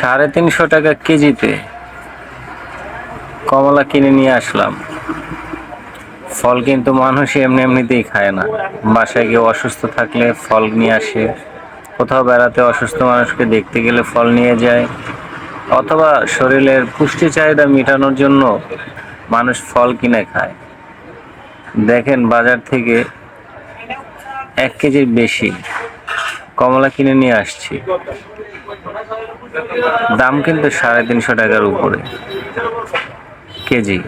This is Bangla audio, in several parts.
সাড়ে তিনশো টাকা কেজিতে কমলা কিনে নিয়ে আসলাম। ফল কিন্তু মানুষ এমনি এমনিতেই খায় না। বাসায় কেউ অসুস্থ থাকলে ফল নিয়ে আসে। কোথাও বেড়াতে অসুস্থ মানুষকে দেখতে গেলে ফল নিয়ে যায়। অথবা শরীরের পুষ্টি চাহিদা মেটানোর জন্য মানুষ ফল কিনে খায়। দেখেন বাজার থেকে এক কেজির বেশি কমলা কিনে নিয়ে আসছি। দাম কিন্তু সাড়ে তিনশো টাকার উপরে। কেজি।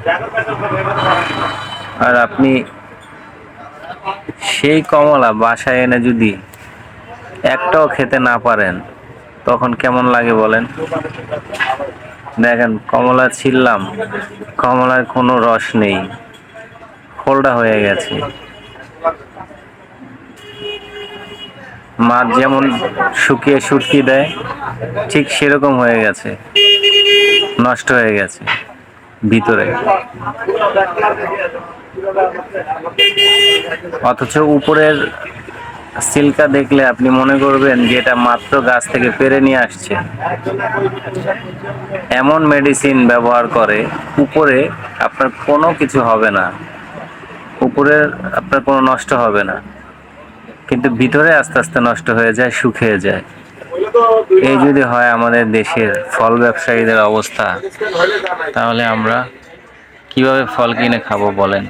আর আপনি সেই কমলা বাসায় এনে যদি একটাও খেতে না পারেন, তখন কেমন লাগে বলেন? দেখেন, কমলা ছিললাম কমলার কোনো রস নেই। ফোলডা হয়ে গেছে। মাছ যেমন শুকিয়ে শুটকি দেয়, ঠিক সেরকম হয়ে গেছে। নষ্ট হয়ে গেছে, ভিতরে। অথচ উপরের সিল্কা দেখলে আপনি মনে করবেন যে এটা মাত্র গাছ থেকে পেরে নিয়ে আসছে। এমন মেডিসিন ব্যবহার করে উপরে আপনার কোনো কিছু হবে না। উপরে আপনার কোনো নষ্ট হবে না। কিন্তু ভিতরে আস্তে আস্তে নষ্ট হয়ে যায়, শুকিয়ে যায়। এই যদি হয় আমাদের দেশের ফল ব্যবসায়ীদের অবস্থা, তাহলে আমরা কীভাবে ফল কিনে খাব বলেন?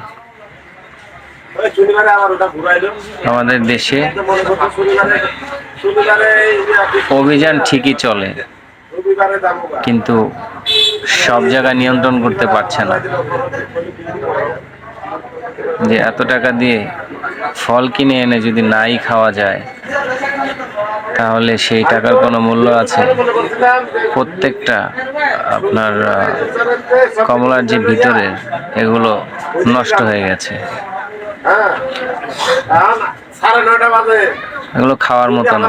আমাদের দেশে অভিযান ঠিকই চলে, কিন্তু সব জায়গায় নিয়ন্ত্রণ করতে পারছে না। যে এত টাকা দিয়ে ফল কিনে এনে যদি নাই খাওয়া যায়, তাহলে সেই টাকার কোনো মূল্য আছে? প্রত্যেকটা আপনার কমলার যে ভিতরের এগুলো নষ্ট হয়ে গেছে। সাড়ে নয়টা বাজে। এগুলো খাওয়ার মতো না।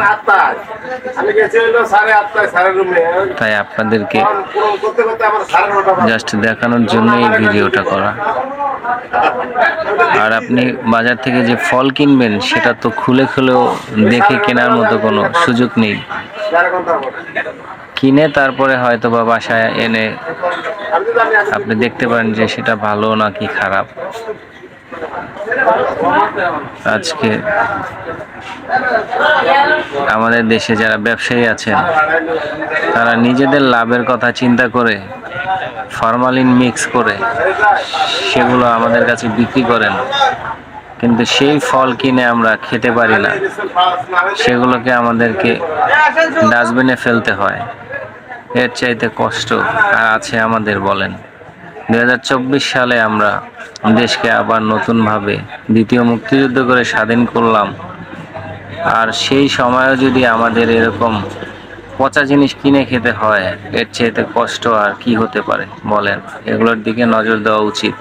তাই আপনাদেরকে জাস্ট দেখানোর জন্য এই ভিডিওটা করা। আর আপনি বাজার থেকে যে ফল কিনবেন সেটা তো খুলে খুলেও দেখে কেনার মতো কোনো সুযোগ নেই। কিনে তারপরে হয়তো বা বাসায় এনে আপনি দেখতে পারেন যে সেটা ভালো নাকি খারাপ। আজকে আমাদের দেশে যারা ব্যবসায়ী আছেন, তারা নিজেদের লাভের কথা চিন্তা করে ফরমালিন মিক্স করে সেগুলো আমাদের কাছে বিক্রি করেন। কিন্তু সেই ফল কিনে আমরা খেতে পারি না। সেগুলোকে আমাদেরকে ডাস্টবিনে ফেলতে হয়। এর চাইতে কষ্ট আর আছে আমাদের বলেন। দুই হাজার চব্বিশ সালে আমরা দেশকে আবার নতুনভাবে দ্বিতীয় মুক্তিযুদ্ধ করে স্বাধীন করলাম। আর সেই সময়ও যদি আমাদের এরকম পচা জিনিস কিনে খেতে হয়, এর চেয়েতে কষ্ট আর কি হতে পারে বলেন? এগুলোর দিকে নজর দেওয়া উচিত।